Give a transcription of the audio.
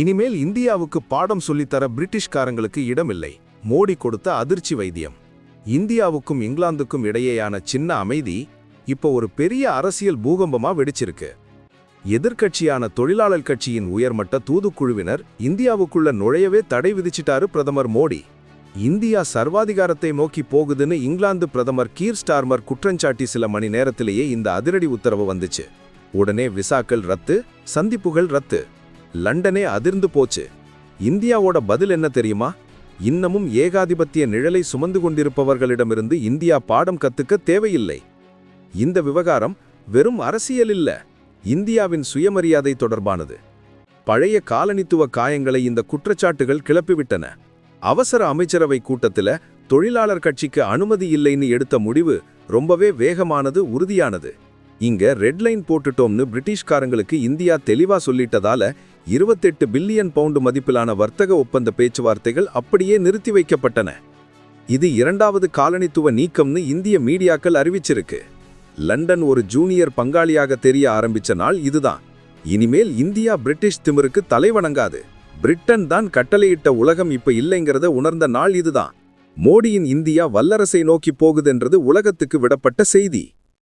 இனிமேல் இந்தியாவுக்கு பாடம் சொல்லித்தர பிரிட்டிஷ்காரங்களுக்கு இடமில்லை. மோடி கொடுத்த அதிர்ச்சி வைத்தியம். இந்தியாவுக்கும் இங்கிலாந்துக்கும் இடையேயான சின்ன அமைதி இப்போ ஒரு பெரிய அரசியல் பூகம்பமா வெடிச்சிருக்கு. எதிர்க்கட்சியான தொழிலாளர் கட்சியின் உயர்மட்ட தூதுக்குழுவினர் இந்தியாவுக்குள்ள நுழையவே தடை விதிச்சிட்டாரு பிரதமர் மோடி. இந்தியா சர்வாதிகாரத்தை நோக்கி போகுதுன்னு இங்கிலாந்து பிரதமர் கீர் ஸ்டார்மர் குற்றஞ்சாட்டி சில மணி நேரத்திலேயே இந்த அதிரடி உத்தரவு வந்துச்சு. உடனே விசாக்கள் ரத்து சந்திப்புகள் ரத்து. லண்டனே அதிர்ந்து போச்சு. இந்தியாவோட பதில் என்ன தெரியுமா? இன்னமும் ஏகாதிபத்திய நிழலை சுமந்து கொண்டிருப்பவர்களிடமிருந்து இந்தியா பாடம் கத்துக்க தேவையில்லை. இந்த விவகாரம் வெறும் அரசியல் இல்ல இந்தியாவின் சுயமரியாதை தொடர்பானது. பழைய காலனித்துவ காயங்களை இந்த குற்றச்சாட்டுகள் கிளப்பிவிட்டன. அவசர அமைச்சரவை கூட்டத்துல தொழிலாளர் கட்சிக்கு அனுமதி இல்லைன்னு எடுத்த முடிவு ரொம்பவே வேகமானது உறுதியானது. இங்க ரெட்லைன் போட்டுட்டோம்னு பிரிட்டிஷ்காரங்களுக்கு இந்தியா தெளிவா சொல்லிட்டதால இருபத்தெட்டு பில்லியன் பவுண்டு மதிப்பிலான வர்த்தக ஒப்பந்த பேச்சுவார்த்தைகள் அப்படியே நிறுத்தி வைக்கப்பட்டன. இது இரண்டாவது காலனித்துவ நீக்கம்னு இந்திய மீடியாக்கள் அறிவிச்சிருக்கு. லண்டன் ஒரு ஜூனியர் பங்காளியாக தெரிய ஆரம்பிச்ச நாள் இதுதான். இனிமேல் இந்தியா பிரிட்டிஷ் திமிருக்கு தலைவணங்காது. பிரிட்டன் தான் கட்டளையிட்ட உலகம் இப்ப இல்லைங்கிறத உணர்ந்த நாள் இதுதான். மோடியின் இந்தியா வல்லரசை நோக்கி போகுதென்றது உலகத்துக்கு விடப்பட்ட செய்தி.